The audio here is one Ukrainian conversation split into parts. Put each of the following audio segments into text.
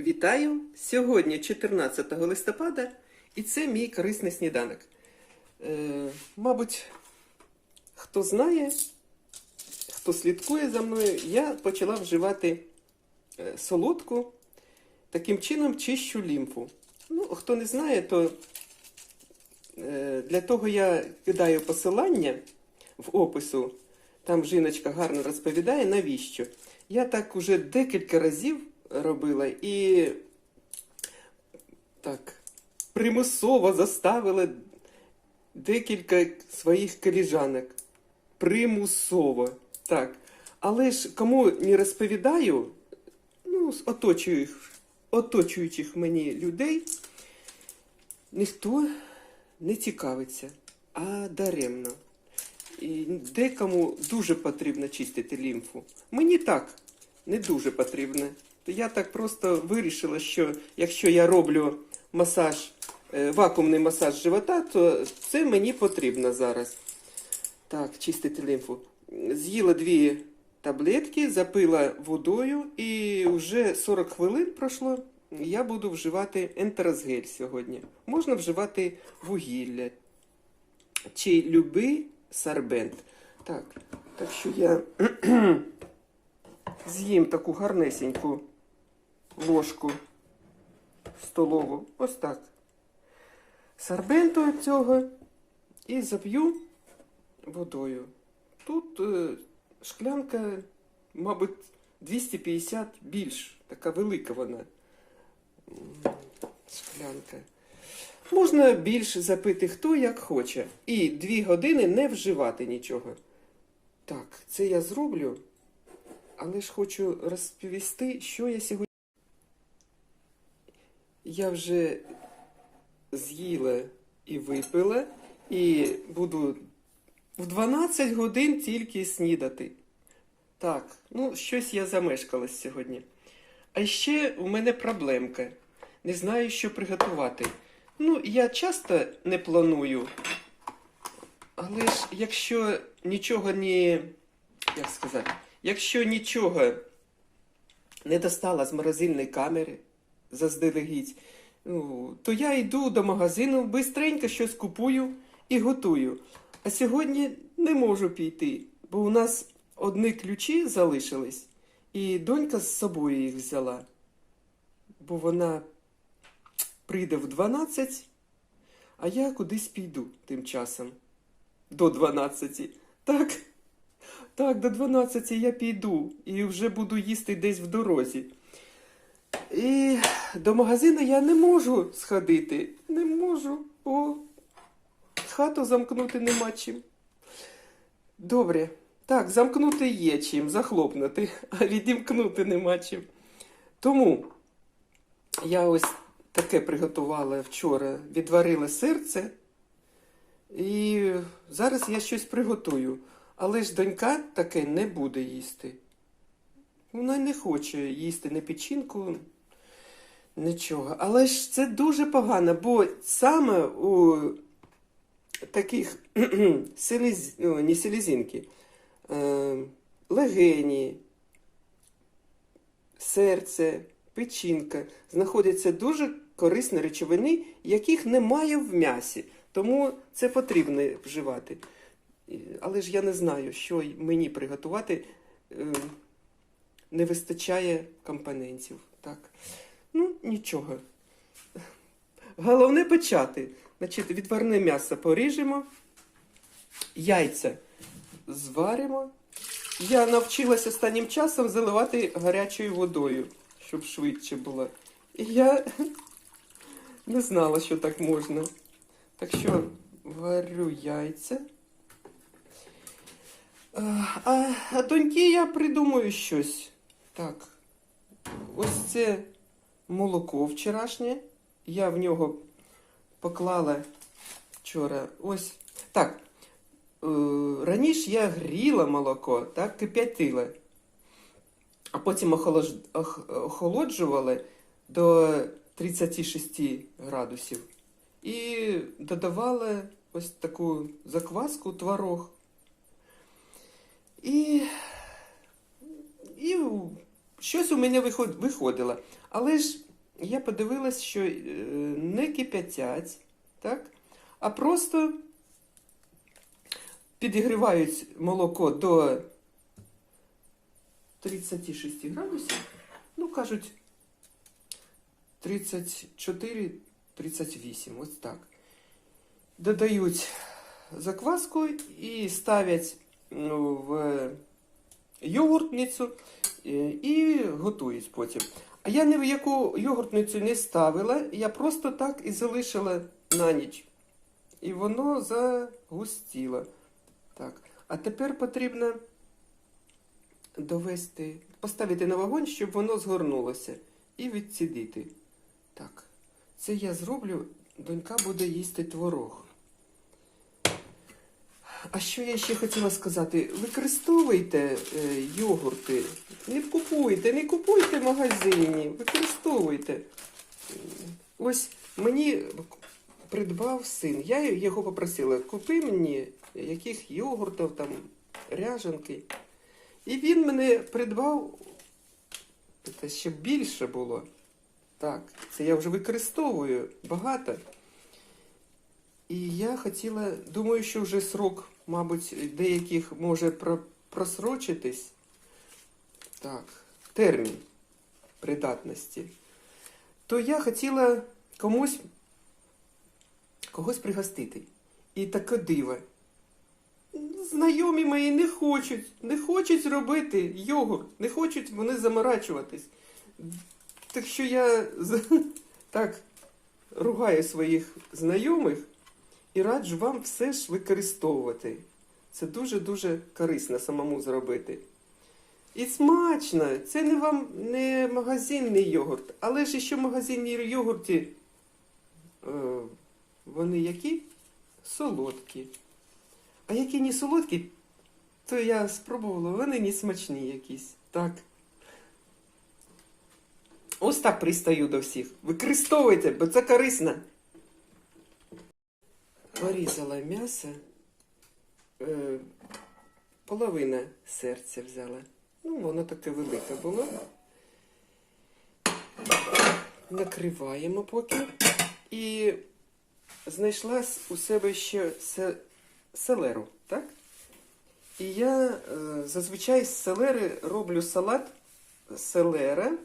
Вітаю! Сьогодні 14 листопада, і це мій корисний сніданок. Е, мабуть, хто знає, хто слідкує за мною, я почала вживати е, солодку, таким чином чищу лімфу. Ну, хто не знає, то е, для того я кидаю посилання в опису. Там жіночка гарно розповідає, навіщо. Я так уже декілька разів робила і так примусово заставила декілька своїх коліжанок. Примусово. Так. Але ж кому не розповідаю, ну, з оточуючих, оточуючих мені людей, ніхто не цікавиться, а даремно. І декому дуже потрібно чистити лімфу. Мені так не дуже потрібно. То я так просто вирішила, що якщо я роблю масаж, е, вакуумний масаж живота, то це мені потрібно зараз. Так, чистити лімфу. З'їла дві таблетки, запила водою, і вже 40 хвилин пройшло. Я буду вживати ентерозгель сьогодні. Можна вживати вугілля чи любий сорбент. Так, так що я з'їм таку гарнесеньку ложку столову. Ось так. Сорбенту цього і зап'ю водою. Тут е, шклянка, мабуть, 250 більш, така велика вона. Шклянка. Можна більше запити хто як хоче. І дві години не вживати нічого. Так, це я зроблю, але ж хочу розповісти, що я сьогодні. Я вже з'їла і випила, і буду в 12 годин тільки снідати. Так, ну щось я замешкалась сьогодні. А ще у мене проблемка. Не знаю, що приготувати. Ну, я часто не планую. Але ж якщо нічого не. Як сказати? Якщо нічого не достала з морозильної камери заздалегідь, ну, то я йду до магазину, бистренько щось купую і готую. А сьогодні не можу піти, бо у нас одні ключі залишились, і донька з собою їх взяла. Бо вона прийде в 12, а я кудись піду тим часом. До 12. Так, так, до 12 я піду і вже буду їсти десь в дорозі. І до магазину я не можу сходити. Не можу, бо хату замкнути нема чим. Добре. Так, замкнути є чим, захлопнути, а відімкнути нема чим. Тому я ось таке приготувала вчора, відварила серце. І зараз я щось приготую. Але ж донька таке не буде їсти. Вона не хоче їсти не печінку, нічого. Але ж це дуже погано, бо саме у таких селіз... о, не селезінки, е, легені, серце, печінка знаходяться дуже корисні речовини, яких немає в м'ясі. Тому це потрібно вживати. Але ж я не знаю, що мені приготувати. Е, Не вистачає компонентів. Так. Ну, нічого. Головне почати. Значить, відварне м'ясо поріжемо, яйця зваримо. Я навчилася останнім часом заливати гарячою водою, щоб швидше було. І я не знала, що так можна. Так що варю яйця. А, а, доньки я придумаю щось. Так. Ось це молоко вчорашнє. Я в нього поклала вчора. Ось. Так. Е, раніше я гріла молоко, так, кип'ятила. А потім охолож... ох- охолоджувала до 36 градусів. І додавала ось таку закваску, творог. І, і щось у мене виход- виходило. Але ж я подивилась, що е, не кип'ятять, так? а просто підігрівають молоко до 36 градусів. Ну, кажуть, 34-38, ось так. Додають закваску і ставлять ну, в йогуртницю і готують потім. А я ні в яку йогуртницю не ставила, я просто так і залишила на ніч. І воно загустіло. Так. А тепер потрібно довести, поставити на вогонь, щоб воно згорнулося, і відсідити. Так, це я зроблю, донька буде їсти творог. А що я ще хотіла сказати? Використовуйте е, йогурти. Не купуйте, не купуйте в магазині, використовуйте. Ось мені придбав син. Я його попросила, купи мені яких йогуртів, там, ряженки. І він мене придбав, це ще більше було. Так, це я вже використовую багато. І я хотіла, думаю, що вже срок, мабуть, деяких може про- просрочитись. Так, термін придатності. То я хотіла комусь когось пригостити. І таке диво. Знайомі мої не хочуть, не хочуть робити йогурт, не хочуть вони заморачуватись. Так що я так ругаю своїх знайомих і раджу вам все ж використовувати. Це дуже-дуже корисно самому зробити. І смачно, це не вам не магазинний йогурт, але ж ще магазинні йогурти, е, вони які? Солодкі. А які не солодкі, то я спробувала, вони не смачні якісь. Так. Ось так пристаю до всіх. Використовуйте, бо це корисно. Порізала м'ясо. Е, половина серця взяла. Ну, воно таке велике було. Накриваємо поки. І знайшла у себе ще се- селеру, так? І я е, зазвичай з селери роблю салат селера,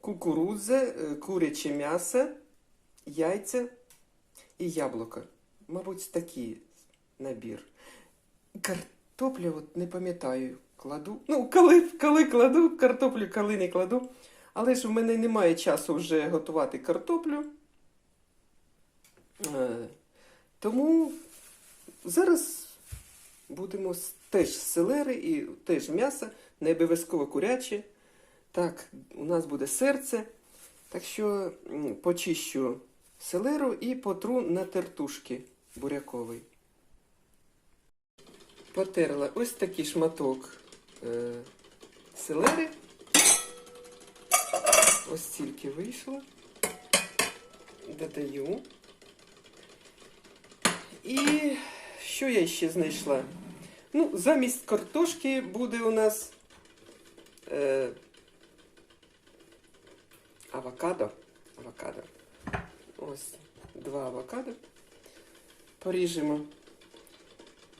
кукурудзе, е, куряче м'ясо, яйця і яблука. Мабуть, такий набір. Картоплю, от не пам'ятаю, кладу. Ну, коли, коли кладу картоплю, коли не кладу. Але ж в мене немає часу вже готувати картоплю. Е, Тому зараз будемо теж селери і теж м'ясо, не обов'язково куряче. Так, у нас буде серце. Так що почищу селеру і потру на тертушки буряковий. Потерла ось такий шматок е, селери. Ось стільки вийшло. Додаю. І що я ще знайшла? Ну, замість картошки буде у нас е, авокадо. Авокадо. Ось два авокадо. Поріжемо.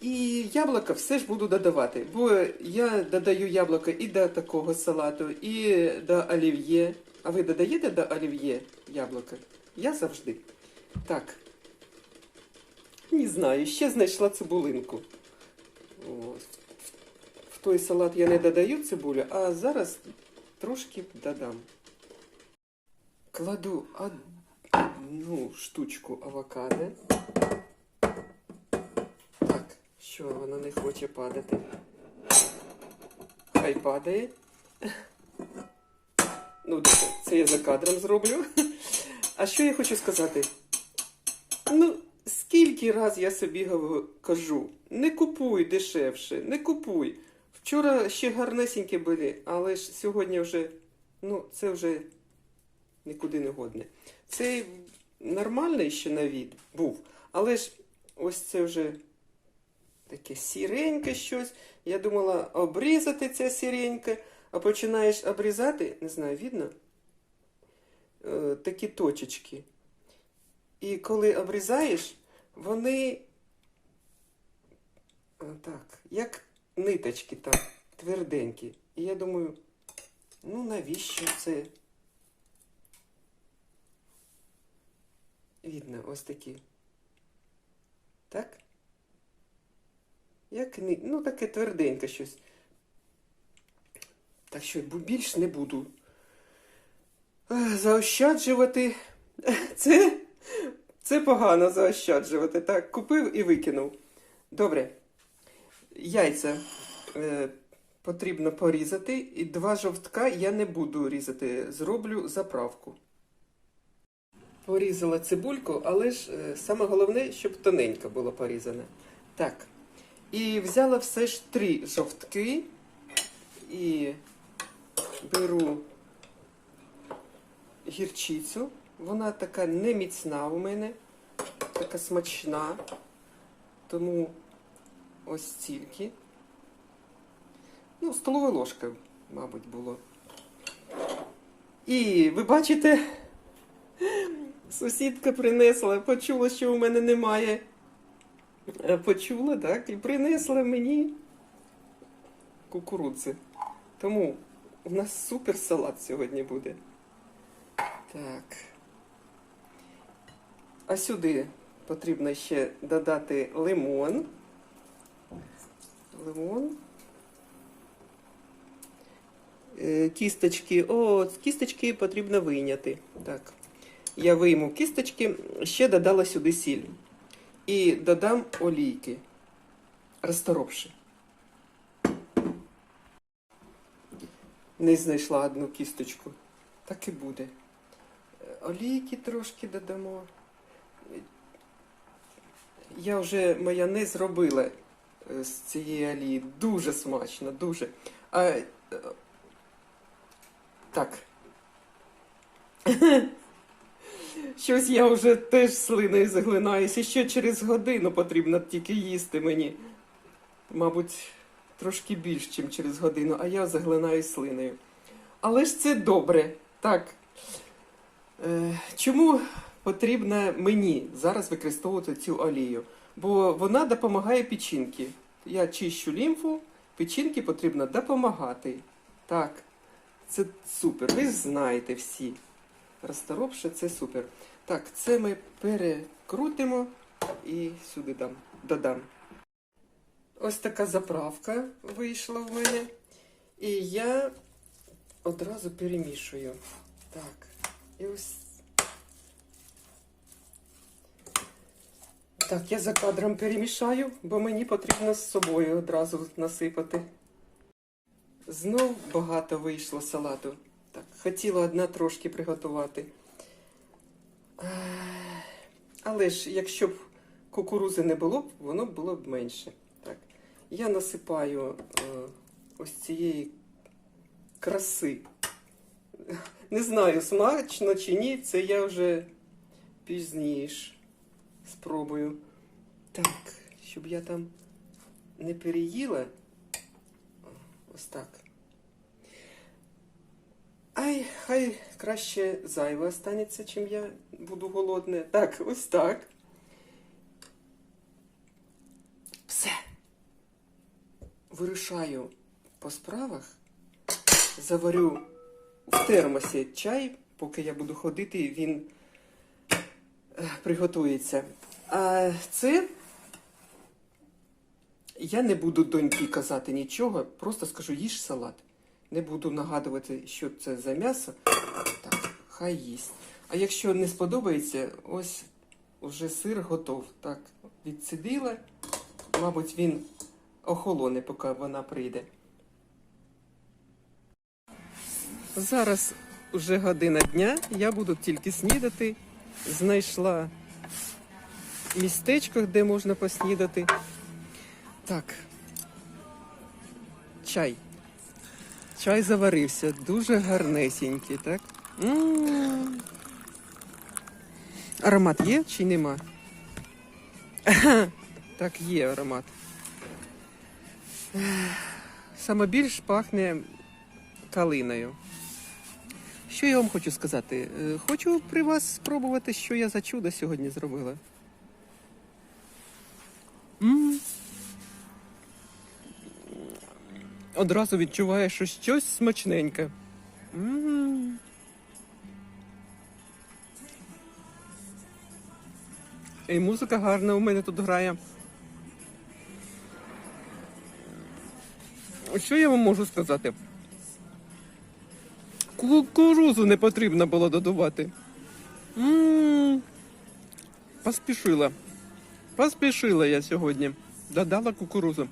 І яблука все ж буду додавати, бо я додаю яблука і до такого салату, і до олів'є. А ви додаєте до олів'є яблука? Я завжди. Так. Не знаю, ще знайшла цибулинку. В той салат я не додаю цибулю, а зараз трошки додам. Кладу одну штучку авокадо. Що вона не хоче падати. Хай падає. Ну, це- я за кадром зроблю. А що я хочу сказати? Ну, скільки раз я собі кажу, не купуй дешевше, не купуй. Вчора ще гарнесенькі були, але ж сьогодні вже, ну, це вже нікуди не годне. Це нормальний ще на від був, але ж ось це вже таке сіреньке щось. Я думала обрізати це сіреньке, а починаєш обрізати, не знаю, видно? е, такі точечки. І коли обрізаєш, вони е, так, як ниточки так, тверденькі. І я думаю, ну навіщо це? Видно, ось такі. Так? Як ни... Ну, таке тверденьке щось. Так що більш не буду. Заощаджувати. Це, це погано заощаджувати. Так, купив і викинув. Добре. Яйця е, потрібно порізати. І два жовтка я не буду різати. Зроблю заправку. Порізала цибульку, але ж е, саме головне, щоб тоненько було порізане. Так. І взяла все ж три жовтки і беру гірчицю. Вона така не міцна у мене, така смачна. Тому ось стільки. Ну, столова ложка, мабуть, було. І ви бачите, сусідка принесла, почула, що у мене немає. Е, Почула, так, і принесла мені кукурудзи. Тому у нас супер салат сьогодні буде. Так. А сюди потрібно ще додати лимон. Лимон. Е, Кісточки. О, кісточки потрібно вийняти. Так. Я вийму кісточки, ще додала сюди сіль. І додам олійки, розторопши. Не знайшла одну кісточку. Так і буде. Олійки трошки додамо. Я вже майонез робила е, з цієї олії. Дуже смачно, дуже. А, е, так. Щось я вже теж слиною заглинаюся. Ще через годину потрібно тільки їсти мені. Мабуть, трошки більш, ніж через годину, а я заглинаю слиною. Але ж це добре. Так. Е, чому потрібно мені зараз використовувати цю олію? Бо вона допомагає печінки. Я чищу лімфу, печінки потрібно допомагати. Так, це супер. Ви знаєте всі. Розторопше, це супер. Так, це ми перекрутимо і сюди дам, додам. Ось така заправка вийшла в мене. І я одразу перемішую. Так, і ось. Так, я за кадром перемішаю, бо мені потрібно з собою одразу насипати. Знов багато вийшло салату. Хотіла одна трошки приготувати. Але ж, якщо б кукурузи не було воно було б менше. Так. Я насипаю е, ось цієї краси. Не знаю, смачно чи ні, це я вже пізніше спробую. Так, щоб я там не переїла. Ось так. Ай, хай краще зайве останеться, чим я буду голодне. Так, ось так. Все. Вирушаю по справах. Заварю в термосі чай, поки я буду ходити, він е, приготується. А це я не буду доньки казати нічого, просто скажу їж салат. Не буду нагадувати, що це за м'ясо. Так, хай їсть. А якщо не сподобається, ось уже сир готов. Так, відсидила. Мабуть, він охолоне, поки вона прийде. Зараз вже година дня, я буду тільки снідати. Знайшла містечко, де можна поснідати. Так. Чай. Чай заварився, дуже гарнесенький, так? М. Аромат є чи нема? Так, є аромат. Саме більш пахне калиною. Що я вам хочу сказати? Е, Хочу при вас спробувати, що я за чудо сьогодні зробила. м Одразу відчуваю, що щось смачненьке. м І музика гарна у мене тут грає. Що я вам можу сказати? Кукурузу не потрібно було додавати. М, Поспішила. Поспішила я сьогодні. Додала кукурузу.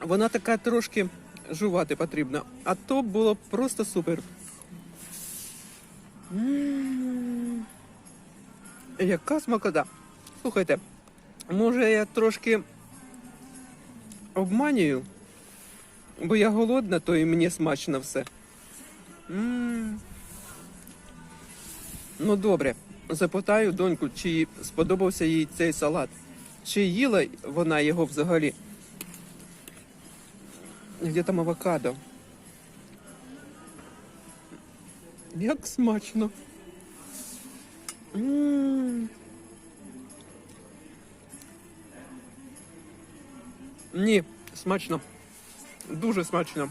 Вона така трошки жувати потрібна, а то було просто супер. Яка смакота. Слухайте, може я трошки обманюю, бо я голодна, то і мені смачно все. Ну добре, запитаю доньку, чи сподобався їй цей салат. Чи їла вона його взагалі? Де там авокадо? Як смачно. М. Ні, смачно. Дуже смачно.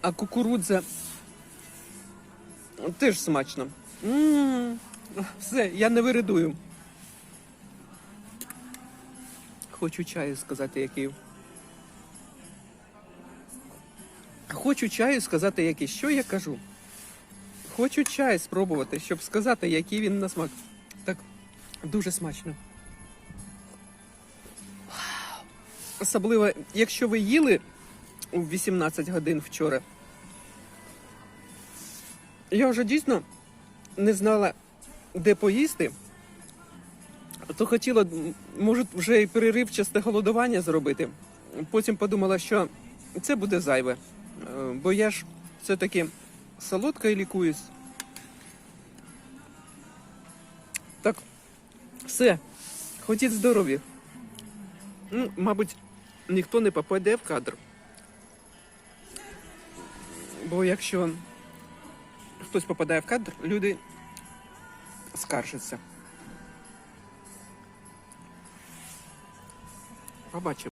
А кукурудза теж смачно. М, Все, я не виридую. Хочу чаю сказати, який. Хочу чаю сказати, який. Що я кажу? Хочу чай спробувати, щоб сказати, який він на смак. Так, дуже смачно. Особливо, якщо ви їли у 18 годин вчора. Я вже дійсно не знала, де поїсти. То хотіла, може, вже і переривчасте голодування зробити. Потім подумала, що це буде зайве. Е, Бо я ж все-таки солодко і лікуюсь. Так, все. Ходіть здорові. Ну, мабуть, ніхто не попаде в кадр. Бо якщо хтось попадає в кадр, люди скаржаться. Побачимо.